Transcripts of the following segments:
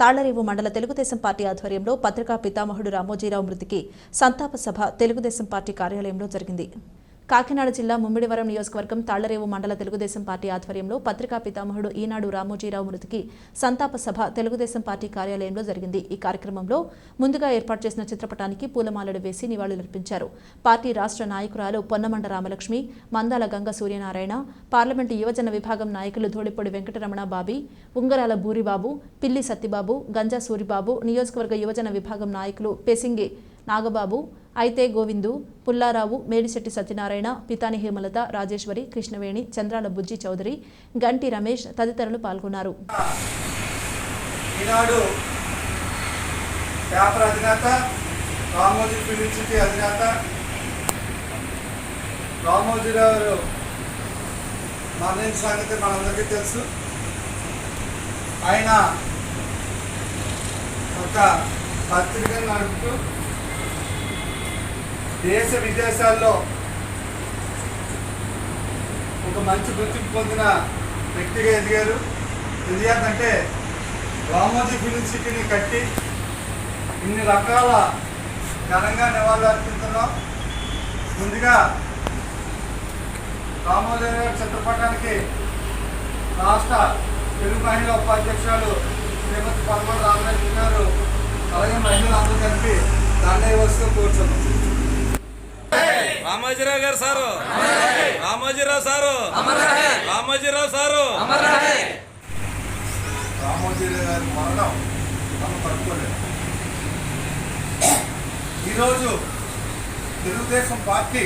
తాళ్ళరేవు మండల తెలుగుదేశం పార్టీ ఆధ్వర్యంలో పత్రికా పితామహుడు రామోజీరావు మృతికి సంతాప సభ తెలుగుదేశం పార్టీ కార్యాలయంలో జరిగింది. కాకినాడ జిల్లా ముమ్మిడివరం నియోజకవర్గం తాళ్ళరేవు మండల తెలుగుదేశం పార్టీ ఆధ్వర్యంలో పత్రికా పితామహుడు ఈనాడు రామోజీరావు మృతికి సంతాప సభ తెలుగుదేశం పార్టీ కార్యాలయంలో జరిగింది. ఈ కార్యక్రమంలో ముందుగా ఏర్పాటు చేసిన చిత్రపటానికి పూలమాలలు వేసి నివాళులర్పించారు. పార్టీ రాష్ట్ర నాయకురాలు పొన్నమండ రామలక్ష్మి మందాల గంగ సూర్యనారాయణ పార్లమెంటు యువజన విభాగం నాయకులు ధూళిపొడి వెంకటరమణ బాబి ఉంగరాల బూరిబాబు పిల్లి సత్తిబాబు గంజా సూరిబాబు నియోజకవర్గ యువజన విభాగం నాయకులు పెసింగి నాగబాబు అయితే గోవిందు పుల్లారావు మేడిశెట్టి సత్యనారాయణ పితాని హేమలత రాజేశ్వరి కృష్ణవేణి చంద్రాల బుజ్జి చౌదరి గంటి రమేష్ తదితరులు పాల్గొన్నారు. ఈనాడు పేపర్ అధినేత రామోజీ ఫిలిం సిటీ అధినేత రామోజీరావు గారు మరణించిన సంగతి మనందరికీ తెలుసు. ఆయన ఒక పత్రికను నడుపుతూ దేశ విదేశాల్లో ఒక మంచి గుర్తింపు పొందిన వ్యక్తిగా ఎదిగారు. ఎందుకంటే రామోజీ ఫిలిం సిటీని కట్టి ఇన్ని రకాల ఘనంగా నివాళులు అర్పిస్తున్నాం ముందుగా రామోజీ గారి చిత్రపటానికి రాష్ట్ర తెలుగు మహిళా ఉపాధ్యక్షురాలు శ్రీమతి పదమూడు రామలక్ష్మి గారు అలాగే మహిళలందరూ కలిపి దండ వస్తూ కూర్చున్నాం రామోజీరావు గారు sir. Ramoji Rao sir. Ramoji Rao sir. Ramoji Rao గారి మరణం మనం తట్టుకోలేదు ఈరోజు తెలుగుదేశం పార్టీ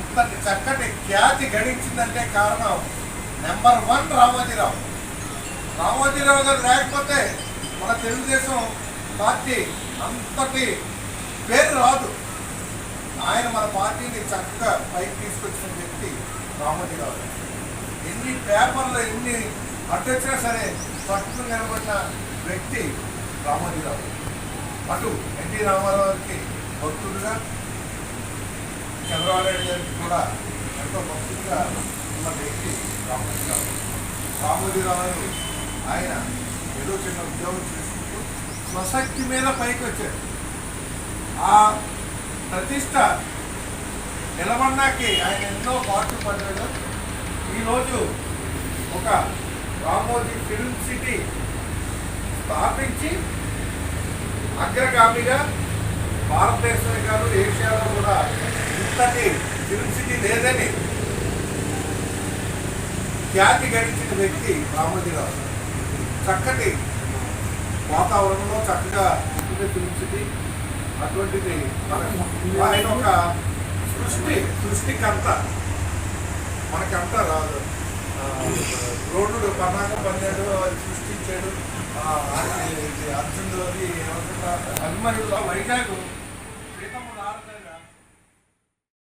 ఇంతటి చక్కటి ఖ్యాతి గడించిందంటే కారణం నెంబర్ వన్ రామోజీరావు. రామోజీరావు గారు లేకపోతే మన తెలుగుదేశం పార్టీ అంతటి పేరు రాదు. ఆయన మన పార్టీని చక్కగా పైకి తీసుకొచ్చిన వ్యక్తి రామోజీరావు గారు. ఎన్ని పేపర్లు ఎన్ని అడ్డొచ్చినా సరే పట్టుకు నిలబడిన వ్యక్తి రామోజీరావు అటు ఎన్టీ రామారావుకి భక్తుడుగా చంద్రబాబు నాయుడు గారికి కూడా ఎంతో భక్తుడుగా ఉన్న వ్యక్తి రామోజీరావు రామోజీ గారు ఆయన ఏదో చిన్న ఉద్యోగం చేసుకుంటూ స్వశక్తి మీద పైకి వచ్చారు. ఆ ప్రతిష్ట నిలబడినాకి ఆయన ఎన్నో పాటలు పడ్డాడు ఈరోజు ఒక రామోజీ ఫిల్మ్ సిటీ స్థాపించి అగ్రగామిగా భారతదేశం కాదు ఏషియాలో కూడా ఇంతటి ఫిల్మ్ సిటీ లేదని ఖ్యాతి గడించిన వ్యక్తి రామోజీరావు చక్కటి వాతావరణంలో చక్కగా ఉంటుంది ఫిల్మ్ సిటీ. అటువంటిది ఆయన ఒక సృష్టి సృష్టికర్త. మనకంతా రాదు. ఆ, రోడ్డు పన్నాక పన్నాడు సృష్టించాడు. అర్జునుడు అది ఏమంటారు, అభిమన్యుడు వైజాగ్ శ్రీతమ్మ నారద